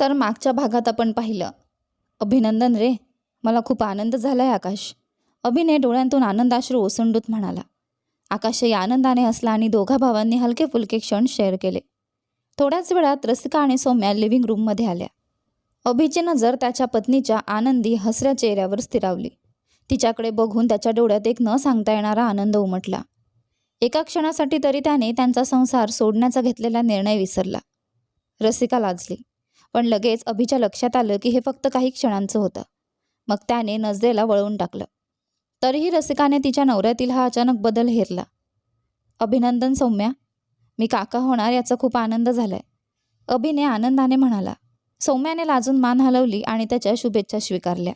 तर मागच्या भागात आपण पाहिलं. अभिनंदन रे मला खूप आनंद झाला आहे आकाश. अभिने डोळ्यांतून आनंदाश्रू ओसंडूत म्हणाला. आकाशही आनंदाने हसला आणि दोघा भावांनी हलके फुलके क्षण शेअर केले. थोड्याच वेळात रसिका आणि सौम्या लिव्हिंग रूममध्ये आल्या. अभिची नजर त्याच्या पत्नीच्या आनंदी हसऱ्या चेहऱ्यावर स्थिरावली. तिच्याकडे बघून त्याच्या डोळ्यात एक न सांगता येणारा आनंद उमटला. एका क्षणासाठी तरी त्याने त्यांचा संसार सोडण्याचा घेतलेला निर्णय विसरला. रसिका लाजली. पण लगेच अभिच्या लक्षात आलं की हे फक्त काही क्षणांचं होतं. मग त्याने नजरेला वळवून टाकलं. तरीही रसिकाने तिच्या नवऱ्यातील हा अचानक बदल हेरला. अभिनंदन सौम्या. मी काका होणार याचा खूप आनंद झालाय. अभिने आनंदाने म्हणाला. सौम्याने लाजून मान हलवली आणि त्याच्या शुभेच्छा स्वीकारल्या.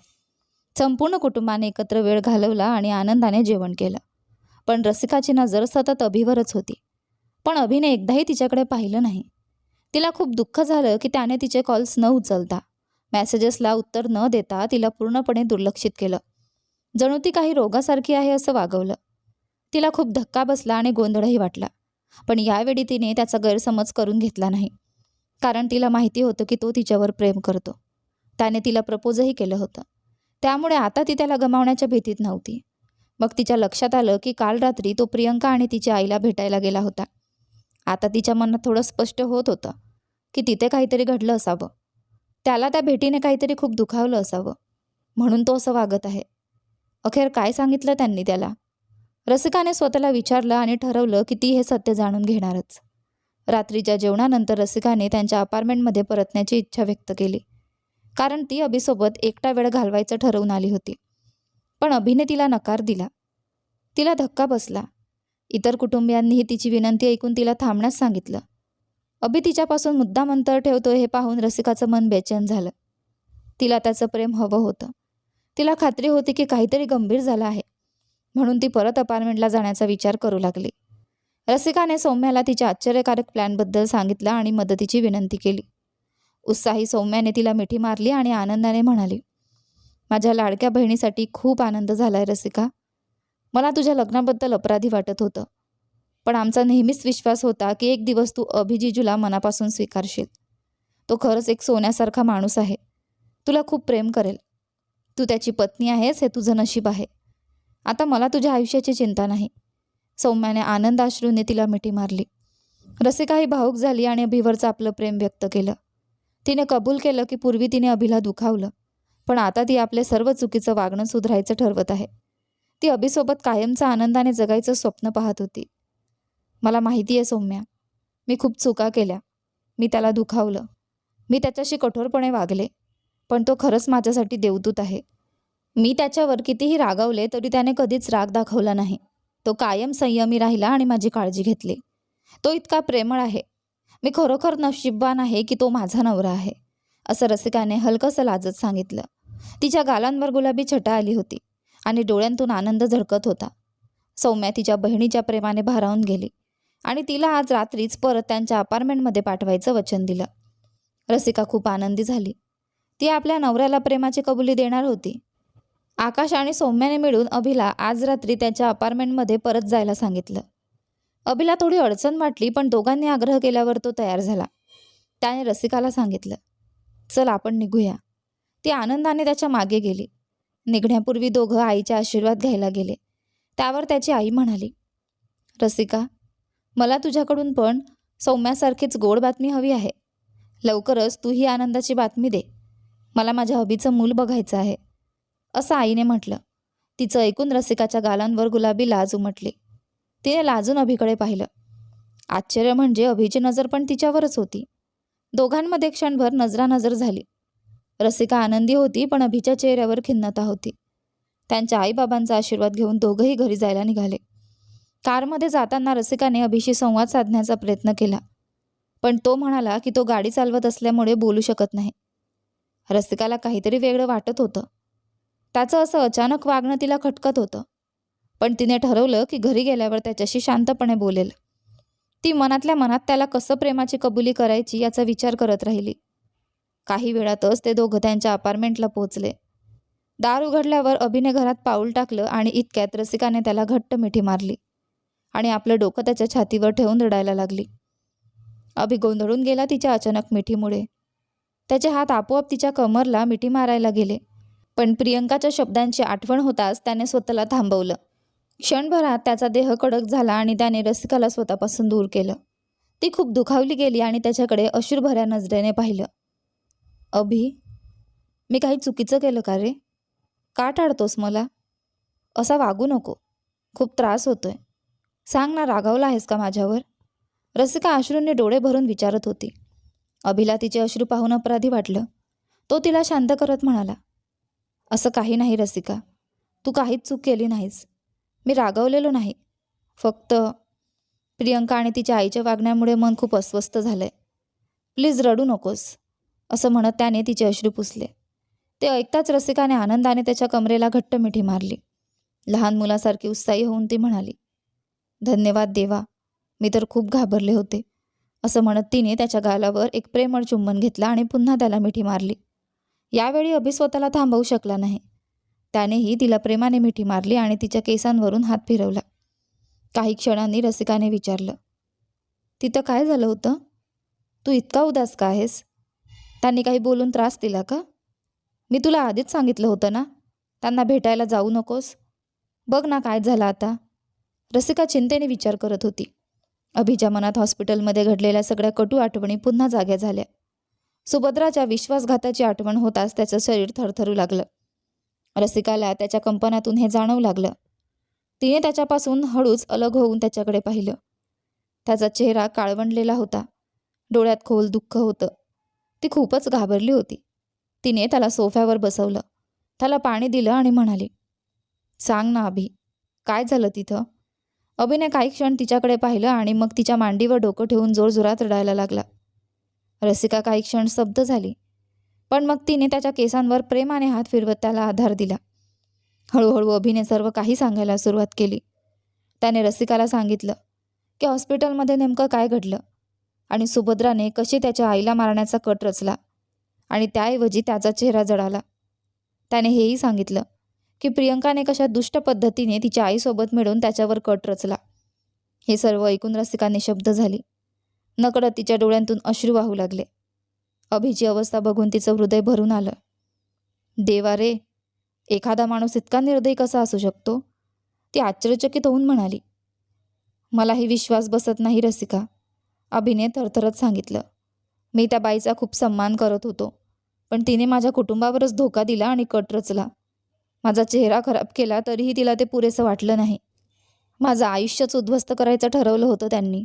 संपूर्ण कुटुंबाने एकत्र वेळ घालवला आणि आनंदाने जेवण केलं. पण रसिकाची नजर सतत अभिवरच होती. पण अभिने एकदाही तिच्याकडे पाहिलं नाही. तिला खूप दुःख झालं की त्याने तिचे कॉल्स न उचलता मेसेजेसला उत्तर न देता तिला पूर्णपणे दुर्लक्षित केलं. जणू ती काही रोगासारखी आहे असं वागवलं. तिला खूप धक्का बसला आणि गोंधळही वाटला. पण यावेळी तिने त्याचा गैरसमज करून घेतला नाही. कारण तिला माहिती होतं की तो तिच्यावर प्रेम करतो. त्याने तिला प्रपोजही केलं होतं. त्यामुळे आता ती त्याला गमावण्याच्या भीतीत नव्हती. मग तिच्या लक्षात आलं की काल रात्री तो प्रियंका आणि तिच्या आईला भेटायला गेला होता. आता तिच्या मनात थोडं स्पष्ट होत होतं की तिथे काहीतरी घडलं असावं. त्याला त्या भेटीने काहीतरी खूप दुखावलं असावं. म्हणून तो असं वागत आहे. अखेर काय सांगितलं त्यांनी त्याला? रसिकाने स्वतःला विचारलं आणि ठरवलं की ती हे सत्य जाणून घेणारच. रात्रीच्या जेवणानंतर रसिकाने त्यांच्या अपार्टमेंटमध्ये परतण्याची इच्छा व्यक्त केली. कारण ती अभिसोबत एकटा वेळ घालवायचं ठरवून आली होती. पण अभिने तिला नकार दिला. तिला धक्का बसला. इतर कुटुंबियांनीही तिची विनंती ऐकून तिला थांबण्यास सांगितलं. अभि तिच्यापासून मुद्दाम अंतर ठेवतोय हे पाहून रसिकाचं मन बेचैन झालं. तिला त्याचं प्रेम हवं होतं. तिला खात्री होती की काहीतरी गंभीर झालं आहे. म्हणून ती परत अपार्टमेंटला जाण्याचा विचार करू लागली. रसिकाने सौम्याला तिच्या आश्चर्यकारक प्लॅनबद्दल सांगितलं आणि मदतीची विनंती केली. उत्साही सौम्याने तिला मिठी मारली आणि आनंदाने म्हणाली माझ्या लाडक्या बहिणीसाठी खूप आनंद झालाय रसिका. मला तुझ्या लग्नाबद्दल अपराधी वाटत होतं. पण आमचा नेहमीच विश्वास होता की एक दिवस तू अभिजिजूला मनापासून स्वीकारशील. तो खरंच एक सोन्यासारखा माणूस आहे. तुला खूप प्रेम करेल. तू त्याची पत्नी आहेस हे तुझं नशीब आहे. आता मला तुझ्या आयुष्याची चिंता नाही. सौम्याने आनंदाश्रूने तिला मिठी मारली. रसिकाही भावूक झाली आणि अभिवरचं आपलं प्रेम व्यक्त केलं. तिने कबूल केलं की पूर्वी तिने अभिला दुखावलं. पण आता ती आपले सर्व चुकीचं वागणं सुधारायचं ठरवत आहे. ती अभिसोबत कायमचा आनंदाने जगायचं स्वप्न पाहत होती. मला माहिती आहे सौम्या मी खूप चुका केल्या. मी त्याला दुखावलं. मी त्याच्याशी कठोरपणे वागले पण तो खरंच माझ्यासाठी देवदूत आहे. मी त्याच्यावर कितीही रागावले तरी त्याने कधीच राग दाखवला नाही. तो कायम संयमी राहिला आणि माझी काळजी घेतली. तो इतका प्रेमळ आहे. मी खरोखर नशीबवान आहे की तो माझा नवरा आहे असं रसिकाने हलकंसं लाजत सांगितलं. तिच्या गालांवर गुलाबी छटा आली होती. आणि डोळ्यांतून आनंद झळकत होता. सौम्या तिच्या बहिणीच्या प्रेमाने भारावून गेली आणि तिला आज रात्रीच परत त्यांच्या अपार्टमेंटमध्ये पाठवायचं वचन दिलं. रसिका खूप आनंदी झाली. ती आपल्या नवऱ्याला प्रेमाची कबुली देणार होती. आकाश आणि सौम्याने मिळून अभिला आज रात्री त्याच्या अपार्टमेंटमध्ये परत जायला सांगितलं. अभिला थोडी अडचण वाटली पण दोघांनी आग्रह केल्यावर तो तयार झाला. त्याने रसिकाला सांगितलं चल आपण निघूया. ती आनंदाने त्याच्यामागे गेली. निघण्यापूर्वी दोघं आईचे आशीर्वाद घ्यायला गेले. त्यावर त्याची आई म्हणाली रसिका मला तुझ्याकडून पण सौम्यासारखीच गोड बातमी हवी आहे. लवकरच तू ही आनंदाची बातमी दे. मला माझ्या हबीचं मूल बघायचं आहे. असं आईने म्हटलं. तिचं ऐकून रसिकाच्या गालांवर गुलाबी लाज उमटली. तिने लाजून अभिकडे पाहिलं. आश्चर्य म्हणजे अभिची नजर पण तिच्यावरच होती. दोघांमध्ये क्षणभर नजरानजर झाली. रसिका आनंदी होती पण अभिच्या चेहऱ्यावर खिन्नता होती. त्यांच्या आईबाबांचा आशीर्वाद घेऊन दोघंही घरी जायला निघाले. कारमध्ये जाताना रसिकाने अभिशी संवाद साधण्याचा प्रयत्न केला. पण तो म्हणाला की तो गाडी चालवत असल्यामुळे बोलू शकत नाही. रसिकाला काहीतरी वेगळं वाटत होतं. त्याचं असं अचानक वागणं तिला खटकत होतं. पण तिने ठरवलं की घरी गेल्यावर त्याच्याशी शांतपणे बोलेल. ती मनातल्या मनात त्याला कसं प्रेमाची कबुली करायची याचा विचार करत राहिली. काही वेळातच ते दोघं त्यांच्या अपार्टमेंटला पोचले दार उघडल्यावर अभिने घरात पाऊल टाकलं आणि इतक्यात रसिकाने त्याला घट्ट मिठी मारली आणि आपलं डोकं त्याच्या छातीवर ठेवून रडायला लागली. अभि गोंधळून गेला तिच्या अचानक मिठीमुळे. त्याचे हात आपोआप तिच्या कमरला मिठी मारायला गेले. पण प्रियंकाच्या शब्दांची आठवण होताच त्याने स्वतःला थांबवलं. क्षणभरात त्याचा देह कडक झाला आणि त्याने रसिकाला स्वतःपासून दूर केलं. ती खूप दुखावली गेली आणि त्याच्याकडे अश्रुभऱ्या नजरेने पाहिलं. अभि मी काही चुकीचं केलं का रे? का टाळतोस मला? असा वागू नको. खूप त्रास होतोय. सांग ना रागावला आहेस का माझ्यावर? रसिका अश्रूंनी डोळे भरून विचारत होती. अभिला तिचे अश्रू पाहून अपराधी वाटलं. तो तिला शांत करत म्हणाला असं काही नाही रसिका. तू काहीच चूक केली नाहीस. मी रागवलेलो नाही. फक्त प्रियंका आणि तिच्या आईच्या वागण्यामुळे मन खूप अस्वस्थ झालंय. प्लीज रडू नकोस. असं म्हणत त्याने तिचे अश्रू पुसले. ते ऐकताच रसिकाने आनंदाने त्याच्या कमरेला घट्ट मिठी मारली. लहान मुलासारखी उत्साही होऊन ती म्हणाली धन्यवाद देवा मी तर खूप घाबरले होते असं म्हणत तिने त्याच्या गालावर एक प्रेमळ चुंबन घेतला आणि पुन्हा त्याला मिठी मारली. यावेळी अभि स्वतःला थांबवू शकला नाही. त्यानेही तिला प्रेमाने मिठी मारली आणि तिच्या केसांवरून हात फिरवला. काही क्षणांनी रसिकाने विचारलं तिथं काय झालं होतं? तू इतका उदास का आहेस? त्यांनी काही बोलून त्रास दिला का? मी तुला आधीच सांगितलं होतं ना? त्यांना भेटायला जाऊ नकोस. बघ ना काय झालं आता. रसिका चिंतेने विचार करत होती. अभिच्या मनात हॉस्पिटलमध्ये घडलेल्या सगळ्या कटू आठवणी पुन्हा जाग्या झाल्या. सुभद्राच्या विश्वासघाताची आठवण होताच त्याचं शरीर थरथरू लागलं. रसिकाला त्याच्या कंपनातून हे जाणवू लागलं. तिने त्याच्यापासून हळूच अलग होऊन त्याच्याकडे पाहिलं. त्याचा चेहरा काळवंडलेला होता. डोळ्यात खोल दुःख होतं. ती खूपच घाबरली होती. तिने त्याला सोफ्यावर बसवलं. त्याला पाणी दिलं आणि म्हणाली सांग ना अभि काय झालं तिथं? अभिने काही क्षण तिच्याकडे पाहिलं आणि मग तिच्या मांडीवर डोकं ठेवून जोरजोरात रडायला लागला. रसिका काही क्षण स्तब्ध झाली पण मग तिने त्याच्या केसांवर प्रेमाने हात फिरवत त्याला आधार दिला. हळूहळू अभिने सर्व काही सांगायला सुरुवात केली. त्याने रसिकाला सांगितलं की हॉस्पिटलमध्ये नेमकं काय घडलं? आणि सुभद्राने कशी त्याच्या आईला मारण्याचा कट रचला आणि त्याऐवजी त्याचा चेहरा जळाला त्याने हेही सांगितलं की प्रियंकाने कशा दुष्ट पद्धतीने तिच्या आईसोबत मिळून त्याच्यावर कट रचला. हे सर्व ऐकून रसिका निशब्द झाली. नकळत तिच्या डोळ्यांतून अश्रू वाहू लागले. अभिची अवस्था बघून तिचं हृदय भरून आलं. देवा रे एखादा माणूस इतका निर्दयी कसा असू शकतो? ती आश्चर्यचकित होऊन म्हणाली. मलाही विश्वास बसत नाही रसिका. अभिने थरथरत सांगितलं. मी त्या बाईचा खूप सन्मान करत होतो. पण तिने माझ्या कुटुंबावरच धोका दिला आणि कट रचला. माझा चेहरा खराब केला तरीही तिला ते पुरेसं वाटलं नाही. माझं आयुष्यच उद्ध्वस्त करायचं ठरवलं होतं त्यांनी.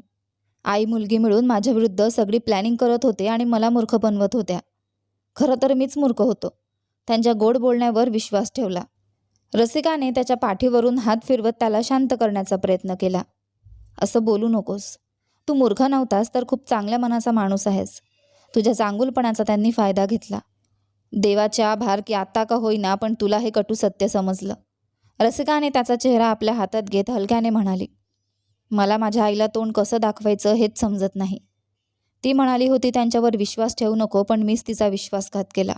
आई मुलगी मिळून माझ्या विरुद्ध सगळी प्लॅनिंग करत होते आणि मला मूर्ख बनवत होत्या. खरं तर मीच मूर्ख होतो. त्यांच्या गोड बोलण्यावर विश्वास ठेवला. रसिकाने त्याच्या पाठीवरून हात फिरवत त्याला शांत करण्याचा प्रयत्न केला. असं बोलू नकोस. तू मूर्ख नव्हतास तर खूप चांगल्या मनाचा माणूस आहेस. तुझ्या चांगुलपणाचा त्यांनी फायदा घेतला. देवाचे आभार की आत्ता का होईना पण तुला हे कटू सत्य समजलं. रसिकाने त्याचा चेहरा आपल्या हातात घेत हलक्याने म्हणाली मला माझ्या आईला तोंड कसं दाखवायचं हेच समजत नाही. ती म्हणाली होती त्यांच्यावर विश्वास ठेवू नको पण मीच तिचा विश्वासघात केला.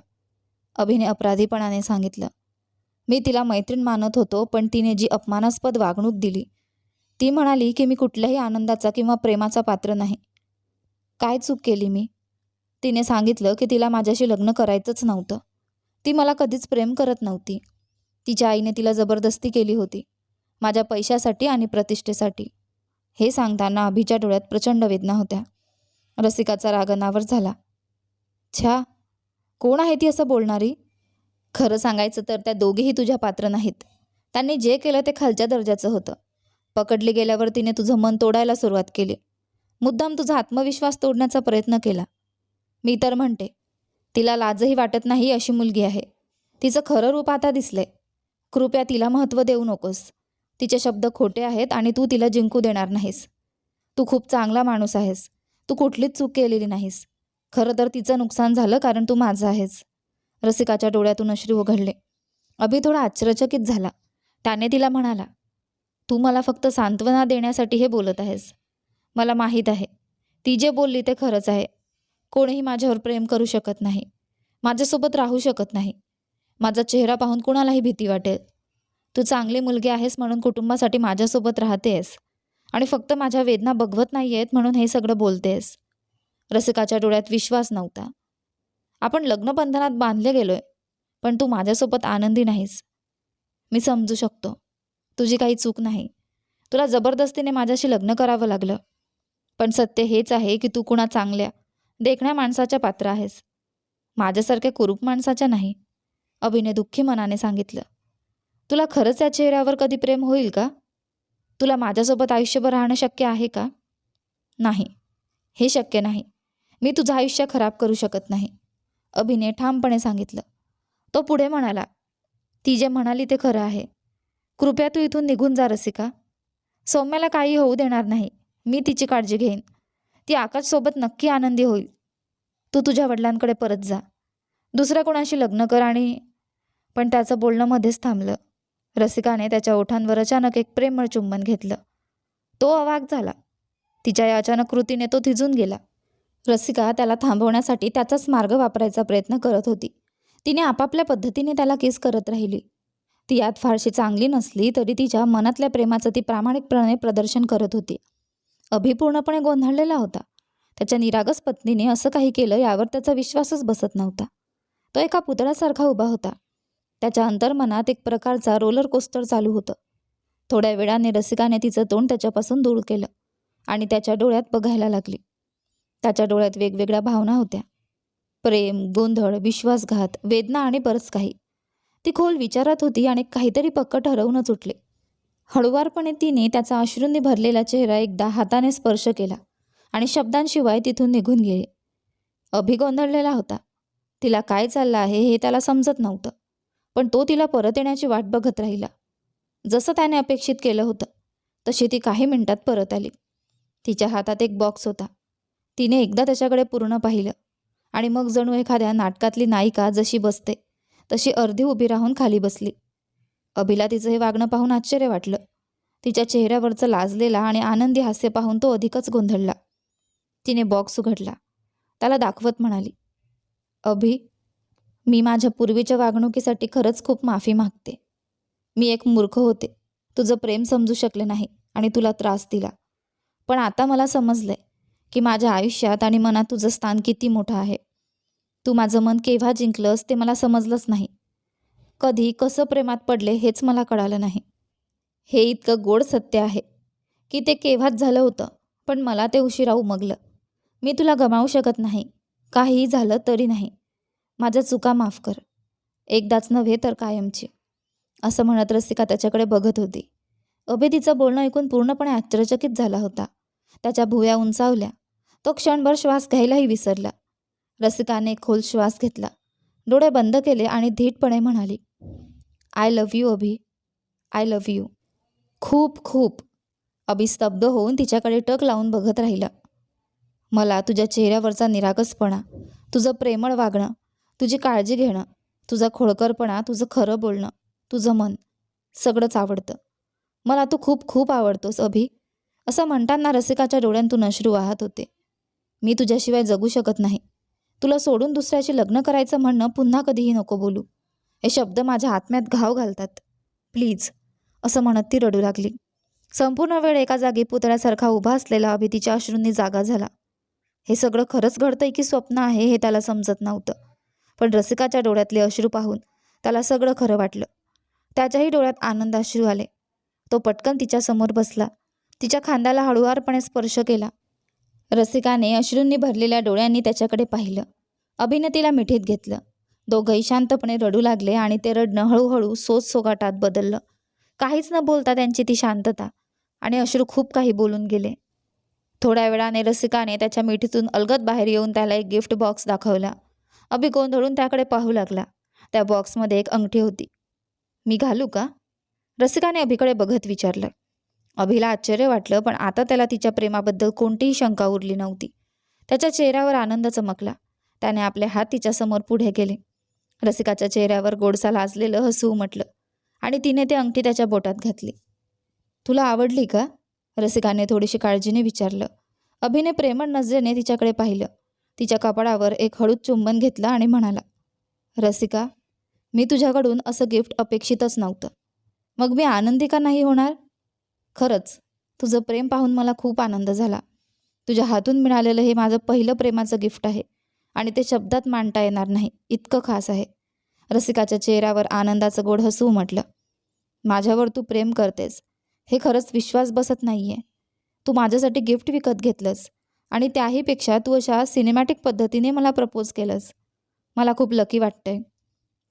अभिने अपराधीपणाने सांगितलं मी तिला मैत्रीण मानत होतो पण तिने जी अपमानास्पद वागणूक दिली ती म्हणाली की मी कुठल्याही आनंदाचा किंवा प्रेमाचा पात्र नाही. काय चूक केली मी? तिने सांगितलं की तिला माझ्याशी लग्न करायचंच नव्हतं. ती मला कधीच प्रेम करत नव्हती. तिच्या आईने तिला जबरदस्ती केली होती. माझ्या पैशासाठी आणि प्रतिष्ठेसाठी. हे सांगताना अभिच्या डोळ्यात प्रचंड वेदना होत्या. रसिकाचा राग अनावर झाला. छा कोण आहे ती असं बोलणारी? खरं सांगायचं तर त्या दोघेही तुझ्या पात्र नाहीत. त्यांनी जे केलं ते खालच्या दर्जाचं होतं. पकडली गेल्यावर तिने तुझं मन तोडायला सुरुवात केली. मुद्दाम तुझा आत्मविश्वास तोडण्याचा प्रयत्न केला. मी तर म्हणते तिला लाजही वाटत नाही अशी मुलगी आहे. तिचं खरं रूप आता दिसलंय. कृपया तिला महत्त्व देऊ नकोस. तिचे शब्द खोटे आहेत आणि तू तिला जिंकू देणार नाहीस. तू खूप चांगला माणूस आहेस. तू कुठलीच चूक केलेली नाहीस. खरं तर तिचं नुकसान झालं कारण तू माझं आहेस. रसिकाच्या डोळ्यातून अश्रू उघडले. अभि थोडा आश्चर्यचकित झाला. त्याने तिला म्हणाला तू मला फक्त सांत्वना देण्यासाठी हे बोलत आहेस. मला माहीत आहे. ती जे बोलली ते खरंच आहे. कोणीही माझ्यावर प्रेम करू शकत नाही. माझ्यासोबत राहू शकत नाही. माझा चेहरा पाहून कुणालाही भीती वाटेल. तू चांगली मुलगी आहेस म्हणून कुटुंबासाठी माझ्यासोबत राहतेस. आणि फक्त माझ्या वेदना बघवत नाही आहेत म्हणून हे सगळं बोलतेस. रसिकाच्या डोळ्यात विश्वास नव्हता. आपण लग्नबंधनात बांधले गेलोय पण तू माझ्यासोबत आनंदी नाहीस. मी समजू शकतो. तुझी काही चूक नाही. तुला जबरदस्तीने माझ्याशी लग्न करावं लागलं. पण सत्य हेच आहे की तू कुणा चांगल्या देखण्या माणसाच्या पात्र आहेस. माझ्यासारख्या कुरूप माणसाच्या नाही अभिने दुःखी मनाने सांगितलं. तुला खरंच या चेहऱ्यावर कधी प्रेम होईल का? तुला माझ्यासोबत आयुष्यभर राहणं शक्य आहे का? नाही. हे शक्य नाही. मी तुझं आयुष्य खराब करू शकत नाही. अभिने ठामपणे सांगितलं. तो पुढे म्हणाला ती जे म्हणाली ते खरं आहे. कृपया तू इथून निघून जा रसिका. सौम्याला काही होऊ देणार नाही. मी तिची काळजी घेईन. ती आकाशसोबत नक्की आनंदी होईल. तू तुझ्या वडिलांकडे परत जा. दुसऱ्या कोणाशी लग्न कर आणि पण त्याचं बोलणं मध्येच थांबलं. रसिकाने त्याच्या ओठांवर अचानक एक प्रेमळ चुंबन घेतलं. तो अवाक झाला. तिच्या या अचानक कृतीने तो थिजून गेला. रसिका त्याला थांबवण्यासाठी त्याचाच मार्ग वापरायचा प्रयत्न करत होती. तिने आपापल्या पद्धतीने त्याला किस करत राहिली. ती यात फारशी चांगली नसली तरी तिच्या मनातल्या प्रेमाचं ती प्रामाणिकपणे प्रदर्शन करत होती. अभि पूर्णपणे गोंधळलेला होता. त्याच्या निरागस पत्नीने असं काही केलं यावर त्याचा विश्वासच बसत नव्हता. तो एका पुतळ्यासारखा उभा होता. त्याच्या अंतर्मनात एक प्रकारचा रोलर कोस्टर चालू होतं. थोड्या वेळाने रसिकाने तिचं तोंड त्याच्यापासून दूर केलं आणि त्याच्या डोळ्यात बघायला लागली. त्याच्या डोळ्यात वेगवेगळ्या भावना होत्या. प्रेम गोंधळ विश्वासघात वेदना आणि बरंच काही. ती खोल विचारात होती आणि काहीतरी पक्क ठरवूनच उठले. हळुवारपणे तिने त्याचा अश्रूंनी भरलेला चेहरा एकदा हाताने स्पर्श केला आणि शब्दांशिवाय तिथून निघून गेले. अभि गोंधळलेला होता. तिला काय चाललं आहे हे त्याला समजत नव्हतं पण तो तिला परत येण्याची वाट बघत राहिला. जसं त्याने अपेक्षित केलं होतं तशी ती काही मिनिटात परत आली. तिच्या हातात एक बॉक्स होता. तिने एकदा त्याच्याकडे पूर्ण पाहिलं आणि मग जणू एखाद्या नाटकातली नायिका जशी बसते तशी अर्धी उभी राहून खाली बसली. अभिला तिचं हे वागणं पाहून आश्चर्य वाटलं. तिच्या चेहऱ्यावरचं लाजलेला आणि आनंदी हास्य पाहून तो अधिकच गोंधळला. तिने बॉक्स उघडला. त्याला दाखवत म्हणाली अभि मी माझ्या पूर्वीच्या वागणुकीसाठी खरंच खूप माफी मागते. मी एक मूर्ख होते. तुझं प्रेम समजू शकले नाही आणि तुला त्रास दिला. पण आता मला समजलंय की माझ्या आयुष्यात आणि मनात तुझं स्थान किती मोठं आहे. तू माझं मन केव्हा जिंकलंस ते मला समजलंच नाही. कधी कसं प्रेमात पडले हेच मला कळालं नाही. हे इतकं गोड सत्य आहे की ते केव्हाच झालं होतं पण मला ते उशिरा उमगलं. मी तुला गमावू शकत नाही काहीही झालं तरी नाही. माझ्या चुका माफ कर एकदाच नव्हे तर कायमची असं म्हणत रसिका त्याच्याकडे बघत होती. अभि तिचं बोलणं ऐकून पूर्णपणे आश्चर्यचकित झाला होता. त्याच्या भुव्या उंचावल्या तो क्षणभर श्वास घ्यायलाही विसरला. रसिकाने खोल श्वास घेतला. डोळे बंद केले आणि धीटपणे म्हणाली I love you Abhi. I love you खूप खूप. अभि स्तब्ध होऊन तिच्याकडे टक लावून बघत राहिला. मला तुझ्या चेहऱ्यावरचा निरागसपणा तुझं प्रेमळ वागणं तुझी काळजी घेणं तुझा खोडकरपणा तुझं खरं बोलणं तुझं मन सगळंच आवडतं. मला तू खूप खूप आवडतोस अभि. असं म्हणताना रसिकाच्या डोळ्यांतून अश्रू वाहत होते. मी तुझ्याशिवाय जगू शकत नाही. तुला सोडून दुसऱ्याशी लग्न करायचं म्हणणं पुन्हा कधीही नको बोलू. हे शब्द माझ्या आत्म्यात घाव घालतात. प्लीज असं म्हणत ती रडू लागली. संपूर्ण वेळ एका जागी पुतळ्यासारखा उभा असलेला अभितीच्या अश्रूंनी जागा झाला. हे सगळं खरंच घडतंय की स्वप्न आहे हे त्याला समजत नव्हतं. पण रसिकाच्या डोळ्यातले अश्रू पाहून त्याला सगळं खरं वाटलं. त्याच्याही डोळ्यात आनंदाश्रू आले. तो पटकन तिच्यासमोर बसला. तिच्या खांद्याला हळुवारपणे स्पर्श केला. रसिकाने अश्रूंनी भरलेल्या डोळ्यांनी त्याच्याकडे पाहिलं. अभिनतीला मिठीत घेतलं. दोघंही शांतपणे रडू लागले आणि ते रडणं हळूहळू सोच सोगाटात बदललं. काहीच न बोलता त्यांची ती शांतता आणि अश्रू खूप काही बोलून गेले. थोड्या वेळाने रसिकाने त्याच्या मिठीतून अलगद बाहेर येऊन त्याला एक गिफ्ट बॉक्स दाखवला. अभि गोंधळून त्याकडे पाहू लागला. त्या बॉक्समध्ये एक अंगठी होती. मी घालू का? रसिकाने अभिकडे बघत विचारलं. अभिला आश्चर्य वाटलं पण आता त्याला तिच्या प्रेमाबद्दल कोणतीही शंका उरली नव्हती. त्याच्या चेहऱ्यावर आनंद चमकला. त्याने आपले हात तिच्यासमोर पुढे केले. रसिकाच्या चेहऱ्यावर गोडसा लाजलेलं हसू उमटलं आणि तिने ते अंगठी त्याच्या बोटात घातली. तुला आवडली का? रसिकाने थोडीशी काळजीने विचारलं. अभिने प्रेमळ नजरेने तिच्याकडे पाहिलं. तिच्या कपाळावर एक हळूद चुंबन घेतलं आणि म्हणाला रसिका मी तुझ्याकडून असं गिफ्ट अपेक्षितच नव्हतं. मग मी आनंदी का नाही होणार? खरंच तुझं प्रेम पाहून मला खूप आनंद झाला. तुझ्या हातून मिळालेलं हे माझं पहिलं प्रेमाचं गिफ्ट आहे आणि ते शब्दात मांडता येणार नाही इतकं खास आहे. रसिकाच्या चेहऱ्यावर आनंदाचं गोड हसू म्हटलं माझ्यावर तू प्रेम करतेस. हे खरंच विश्वास बसत नाही आहे तू माझ्यासाठी गिफ्ट विकत घेतलंस आणि त्याहीपेक्षा तू अशा सिनेमॅटिक पद्धतीने मला प्रपोज केलंस. मला खूप लकी वाटतंय.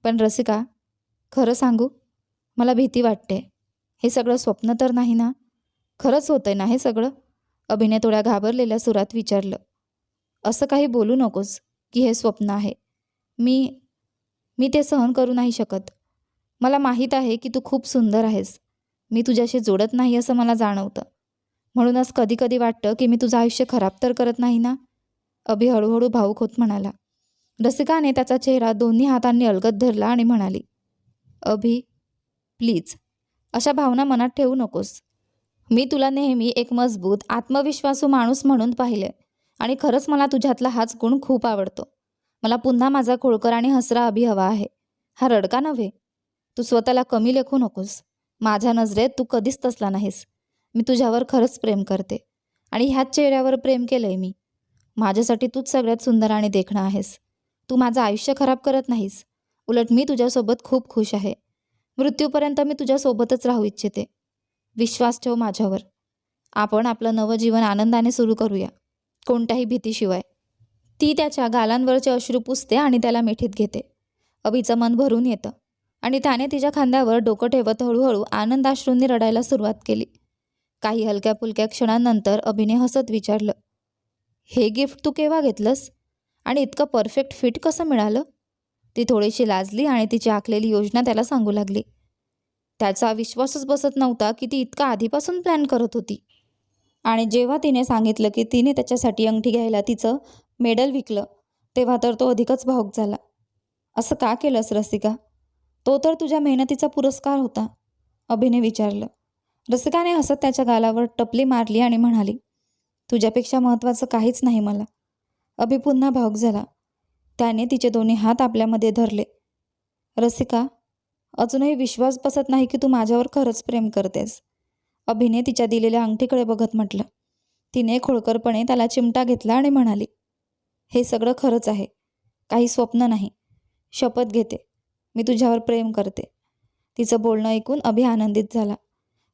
पण रसिका खरं सांगू? मला भीती वाटते. हे सगळं स्वप्न तर नाही ना? खरंच होतंय ना हे सगळं? अभिने थोड्या घाबरलेल्या सुरात विचारलं. असं काही बोलू नकोस की हे स्वप्न आहे. मी मी ते सहन करू नाही शकत. मला माहीत आहे की तू खूप सुंदर आहेस. मी तुझ्याशी जोडत नाही असं मला जाणवतं. म्हणूनच कधी कधी वाटतं की मी तुझं आयुष्य खराब तर करत नाही ना? अभि हळूहळू भाऊक होत म्हणाला. रसिकाने त्याचा चेहरा दोन्ही हातांनी अलगत धरला आणि म्हणाली अभि प्लीज अशा भावना मनात ठेवू नकोस. मी तुला नेहमी एक मजबूत आत्मविश्वासू माणूस म्हणून पाहिले आणि खरंच मला तुझ्यातला हाच गुण खूप आवडतो. मला पुन्हा माझा खोळकर आणि हसरा अभि हवा आहे. हा रडका नव्हे. तू स्वतःला कमी लेखू नकोस. माझ्या नजरेत तू कधीच तसला नाहीस. मी तुझ्यावर खरंच प्रेम करते आणि ह्याच चेहऱ्यावर प्रेम केलं आहे मी. माझ्यासाठी तूच सगळ्यात सुंदर आणि देखणं आहेस. तू माझं आयुष्य खराब करत नाहीस. उलट मी तुझ्यासोबत खूप खुश आहे. मृत्यूपर्यंत मी तुझ्यासोबतच राहू इच्छिते. विश्वास ठेव माझ्यावर. आपण आपलं नवं जीवन आनंदाने सुरू करूया. कोणत्याही भीतीशिवाय. ती त्याच्या गालांवरचे अश्रू पुसते आणि त्याला मिठीत घेते. अभिचं मन भरून येतं. आणि त्याने तिच्या खांद्यावर डोकं ठेवत हळूहळू आनंदाश्रूंनी रडायला सुरुवात केली. काही हलक्या फुलक्या क्षणांनंतर अभिने हसत विचारलं हे गिफ्ट तू केव्हा घेतलंस? आणि इतकं परफेक्ट फिट कसं मिळालं? ती थोडीशी लाजली आणि तिची आखलेली योजना त्याला सांगू लागली. त्याचा विश्वासच बसत नव्हता की ती इतका आधीपासून प्लॅन करत होती. आणि जेव्हा तिने सांगितलं की तिने त्याच्यासाठी अंगठी घ्यायला तिचं मेडल विकलं तेव्हा तर तो अधिकच भाऊक झाला. असं का केलंस रसिका? तो तर तुझ्या मेहनतीचा पुरस्कार होता अभिने विचारलं. रसिकाने हसत त्याच्या गालावर टपली मारली आणि म्हणाली तुझ्यापेक्षा महत्त्वाचं काहीच नाही मला. अभि पुन्हा भाऊक झाला. त्याने तिचे दोन्ही हात आपल्यामध्ये धरले. रसिका अजूनही विश्वास बसत नाही की तू माझ्यावर खरंच प्रेम करतेस. अभिने तिच्या दिलेल्या अंगठीकडे बघत म्हटलं. तिने खोळकरपणे त्याला चिमटा घेतला आणि म्हणाली हे सगळं खरंच आहे. काही स्वप्न नाही. शपथ घेते. मी तुझ्यावर प्रेम करते. तिचं बोलणं ऐकून अभि आनंदित झाला.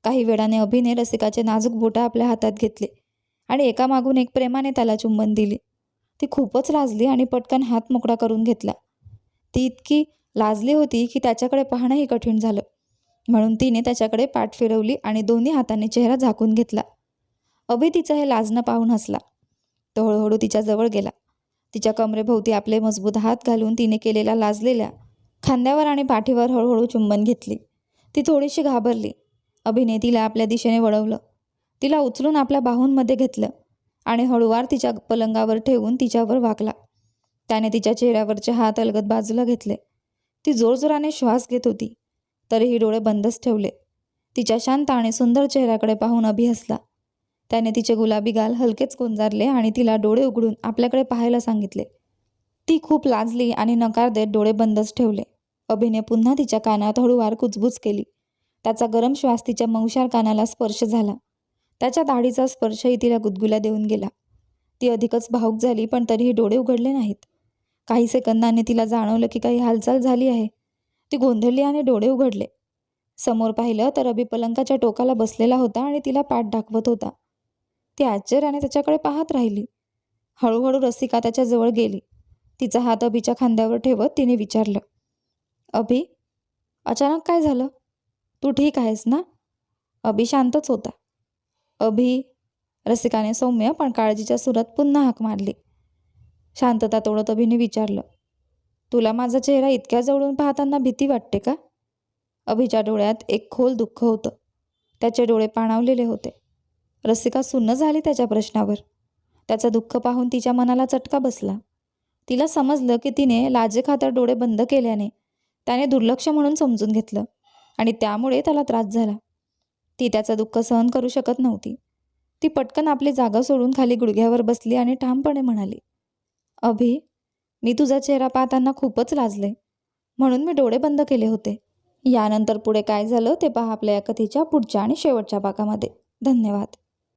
काही वेळाने अभिने रसिकाचे नाजूक बोटं आपल्या हातात घेतले आणि एकामागून एक प्रेमाने त्याला चुंबन दिली. ती खूपच लाजली आणि पटकन हात मोकळा करून घेतला. ती इतकी लाजली होती की त्याच्याकडे पाहणंही कठीण झालं. म्हणून तिने त्याच्याकडे पाठ फिरवली आणि दोन्ही हाताने चेहरा झाकून घेतला. अभि तिचं हे लाजणं पाहून हसला. तो हळूहळू तिच्याजवळ गेला. तिच्या कमरेभोवती आपले मजबूत हात घालून तिने केलेल्या लाजलेल्या खांद्यावर आणि पाठीवर हळूहळू चुंबन घेतली. ती थोडीशी घाबरली. अभिने तिला आपल्या दिशेने वळवलं. तिला उचलून आपल्या बाहूंमध्ये घेतलं. आणि हळूवार तिच्या पलंगावर ठेवून तिच्यावर वाकला त्याने तिच्या चेहऱ्यावरचे हात अलगद बाजूला घेतले. ती जोरजोराने श्वास घेत होती. तरीही डोळे बंदच ठेवले. तिच्या शांत आणि सुंदर चेहऱ्याकडे पाहून अभि हसला. त्याने तिचे गुलाबी गाल हलकेच गोंजारले आणि तिला डोळे उघडून आपल्याकडे पाहायला सांगितले. ती खूप लाजली आणि नकार देत डोळे बंदच ठेवले. अभिने पुन्हा तिच्या कानात हळूवार कुजबूज केली. त्याचा गरम श्वास तिच्या मौशार कानाला स्पर्श झाला. त्याच्या दाढीचा स्पर्शही तिला गुदगुल्या देऊन गेला. ती अधिकच भाऊक झाली पण तरीही डोळे उघडले नाहीत. काही सेकंदाने तिला जाणवलं की काही हालचाल झाली आहे. ती गोंधळली आणि डोळे उघडले. समोर पाहिलं तर अभि पलंकाच्या टोकाला बसलेला होता आणि तिला पाठ दाखवत होता. ती आश्चर्याने त्याच्याकडे पाहत राहिली. हळूहळू रसिका त्याच्याजवळ गेली. तिचा हात अभिच्या खांद्यावर ठेवत तिने विचारलं अभि अचानक काय झालं? तू ठीक आहेस ना? अभि शांतच होता. अभि रसिकाने सौम्य पण काळजीच्या सुरात पुन्हा हाक मारली. शांतता तोडत अभिने विचारलं तुला माझा चेहरा इतक्या जवळून पाहताना भीती वाटते का? अभिच्या डोळ्यात एक खोल दुःख होतं. त्याचे डोळे पाणावलेले होते. रसिका सुन्न झाली त्याच्या प्रश्नावर. त्याचं दुःख पाहून तिच्या मनाला चटका बसला. तिला समजलं की तिने लाजेखातर डोळे बंद केल्याने त्याने दुर्लक्ष म्हणून समजून घेतलं आणि त्यामुळे त्याला त्रास झाला. ती त्याचं दुःख सहन करू शकत नव्हती. ती पटकन आपली जागा सोडून खाली गुडघ्यावर बसली आणि ठामपणे म्हणाली अभि मी तुझा चेहरा पाहताना खूपच लाजले. म्हणून मी डोळे बंद केले होते. यानंतर पुढे काय झालं ते पहा आपल्या या कथेच्या पुढच्या आणि शेवटच्या भागामध्ये. धन्यवाद.